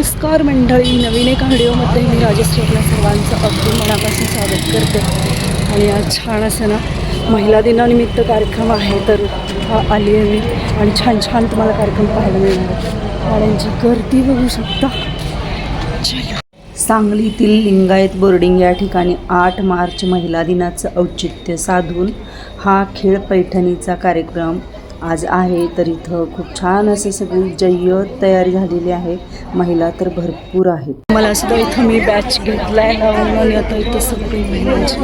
नमस्कार मंडळी नवीन एका व्हिडिओमध्ये मी राजश्री सर्वांचं अगदी मनापासून स्वागत करते. आणि आज छान असं ना महिला दिनानिमित्त कार्यक्रम आहे तर हा आली आहे मी. आणि छान छान तुम्हाला कार्यक्रम पाहायला मिळणार आहे. गाड्यांची गर्दी बघू शकता. सांगलीतील लिंगायत बोर्डिंग या ठिकाणी आठ मार्च महिला दिनाचं औचित्य साधून हा खेळ पैठणीचा कार्यक्रम आज आहे तर इथं खूप छान असं सगळी जय्यत तयारी झालेली आहे. महिला तर भरपूर आहेत. मला सुद्धा इथं मी बॅच घेतलाय लावून आणि आता इथं सगळी महिलांची.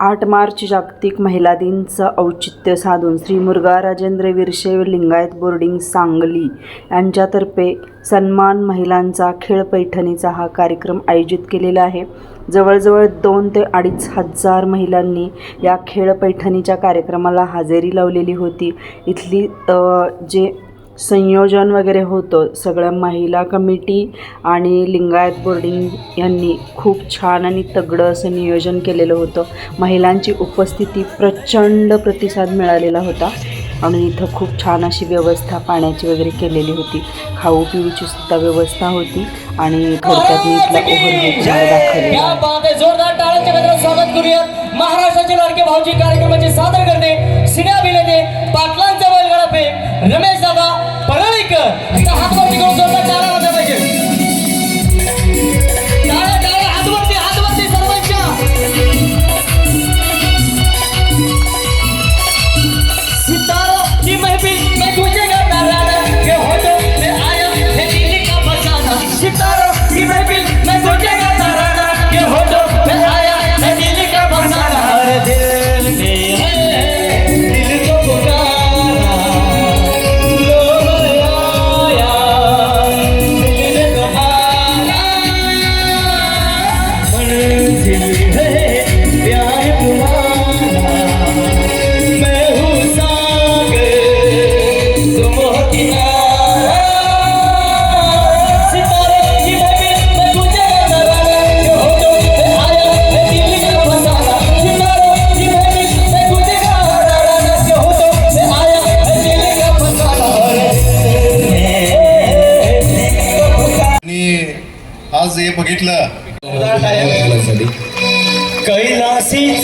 आठ मार्च जागतिक महिला दिनचं औचित्य साधून श्री मुरगा राजेंद्र विरशे लिंगायत बोर्डिंग सांगली यांच्यातर्फे सन्मान महिलांचा खेळ पैठणीचा हा कार्यक्रम आयोजित केलेला आहे. जवळजवळ दोन ते अडीच हजार महिलांनी या खेळ पैठणीच्या कार्यक्रमाला हजेरी लावलेली होती. इथली जे संयोजन वगैरे होतं. सगळ्या महिला कमिटी आणि लिंगायत बोर्डिंग यांनी खूप छान आणि तगडं असं नियोजन केलेलं होतं. महिलांची उपस्थिती प्रचंड प्रतिसाद मिळालेला होता आणि इथं खूप छान अशी व्यवस्था पाण्याची वगैरे केलेली होती. खाऊ पिऊची सुद्धा व्यवस्था होती आणि थोडक्यात मी इथला स्वागत करूयात. महाराष्ट्राचे लाडके भाऊजी कार्यक्रमाचे सादर करते अभिनेते पाटलांचा बैलगाडा पे रमेश दादा 야 आज हे बघितलं. कैलासी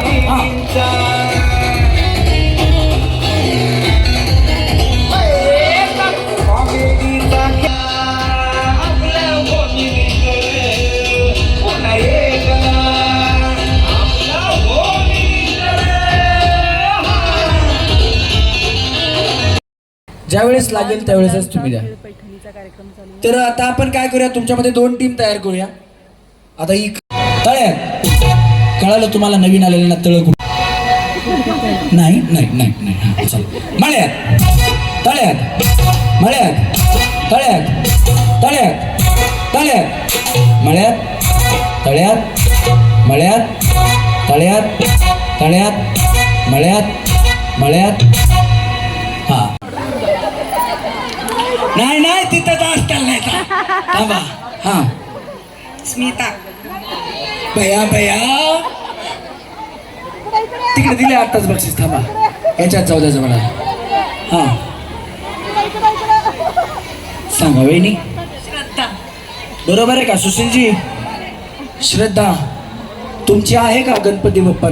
पैठणीचा. ज्यावेळेस लागेल त्यावेळेसच तुम्ही द्या. तर आता आपण काय करूया? तुमच्यामध्ये दोन टीम तयार करूया. आता ही तळ्या कळालं तुम्हाला नवीन आलेल्या तळ कुठं? नाही नाही नाही नाही. हा, चला. मळ्यात. तळ्यात. मळ्यात. तळ्यात. तळ्यात. तळ्यात. मळ्यात. तळ्यात. मळ्यात. तळ्यात. तळ्यात. मळ्यात. मळ्यात. नाही नाही तिथं जास्त नाही का हा. स्मिता. भया भया. तिकडे दिले आताच बक्षीस थांबा. याच्यात जाऊ द्यायचं मला. हा. सांगा वहिनी. बरोबर आहे का सुशीलजी? श्रद्धा तुमची आहे का गणपती बाप्पा?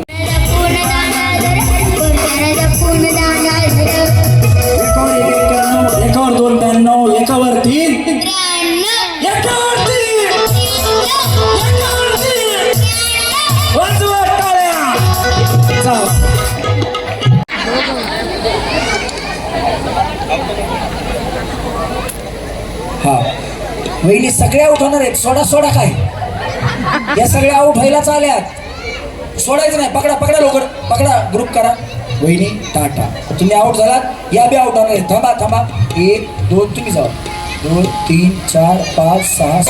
वहिनी सगळ्या आउट होणार आहेत. सोडा सोडा काय? या सगळ्या आउट व्हायला चाल्यात सोडायचं नाही. पकडा पकडा लवकर. पकडा ग्रुप करा. वहिनी टाटा. तुम्ही आउट झालात. या बी आउट होणार आहेत. थांबा थांबा. एक दोन तुम्ही जाऊ दोन तीन चार पाच सहा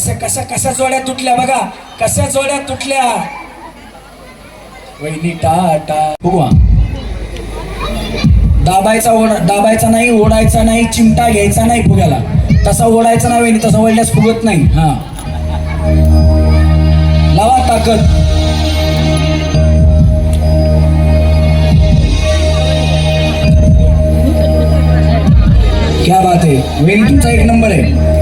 कसं कशा कशा जोड्या तुटल्या बघा. कशा जोड्या तुटल्या. वहिनी टाटा बघू दाबायचा ओढ दाबायचा नाही ओढायचा नाही चिमटा घ्यायचा नाही फुग्याला. तसा ओढायचा नाही वहिनी तसा ओढल्यास फुगत नाही. हा. लावा ताकद. क्या बात आहे. वहिनी तुमचा एक नंबर आहे.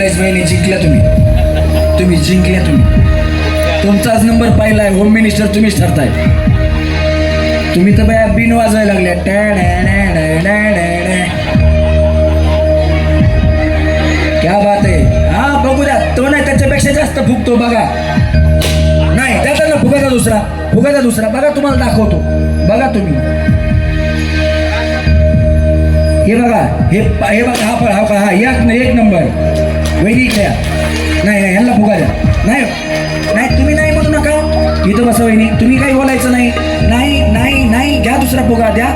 बहिणी चष्मे जिंकल्या तुम्ही? तुम्ही जिंकल्या तुम्ही. तुमचाच नंबर पहिला आहे होम मिनिस्टर तुम्हीच ठरताय. तुम्ही तर बाया बिन वाजवायला लागल्या. टॅ डॅ डॅ डॅ डॅ डॅ डॅ. क्या बात आहे. हा बघू द्या. तो नाही त्याच्यापेक्षा जास्त फुगतो बघा. नाही त्याचा ना फुगाचा दुसरा. फुगाचा दुसरा. बघा तुम्हाला दाखवतो. बघा तुम्ही. हे बघा हे हे बघा हा फळ हा फळ हा एक एक नंबर. वैदिक द्या नाही नाही ह्यांना फुगा द्या. नाही नाही तुम्ही नाही म्हणू नका. इथं बसा वहिनी. तुम्ही काही बोलायचं नाही. नाही नाही नाही घ्या दुसरा फुगा द्या.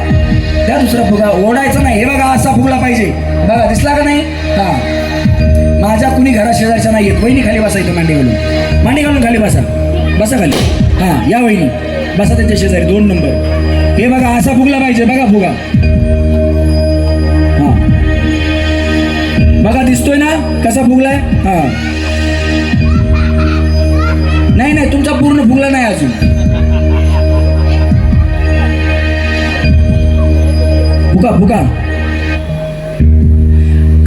द्या दुसरा फुगा. ओढायचा नाही. हे बघा असा फुगला पाहिजे. बघा दिसला का नाही? हा. माझ्या कुणी घरा शेजारच्या नाही आहेत वहिनी खाली बसा इथं मांडी घालून. मांडी घालून खाली बसा. बसा खाली. हां या वहिनी. बसा त्यांच्या शेजारी. दोन नंबर. हे बघा असा फुगला पाहिजे. बघा फुगा. बघा दिसतोय ना? कसा फुगलाय? हा. नाही नाही तुमचा पूर्ण फुगला नाही अजून. फुगा फुगा.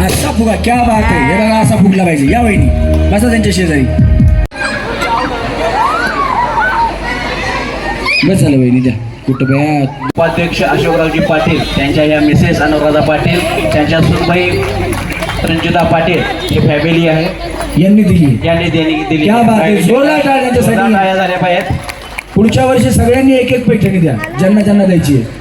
असा फुगा क्या बात आहे. हे बघा असा फुगला पाहिजे. या वहिनी बसा त्यांच्या शेजारी. बस झालं वहिनी द्या. कुठं उपाध्यक्ष अशोकरावजी पाटील त्यांच्या या मिसेस अनुराधा पाटील त्यांच्या सुनबाई रंजिता पाटील ही फॅमिली आहे. यांनी दिली. यांनी देणी दिली. क्या बात आहे. जोरदार टाळ्या त्यांच्यासाठी. जोरदार टाळ्या झाल्या पाहिजेत. पुढच्या वर्षी सगळ्यांनी एक एक पैठणी द्या. ज्यांना ज्यांना द्यायची आहे.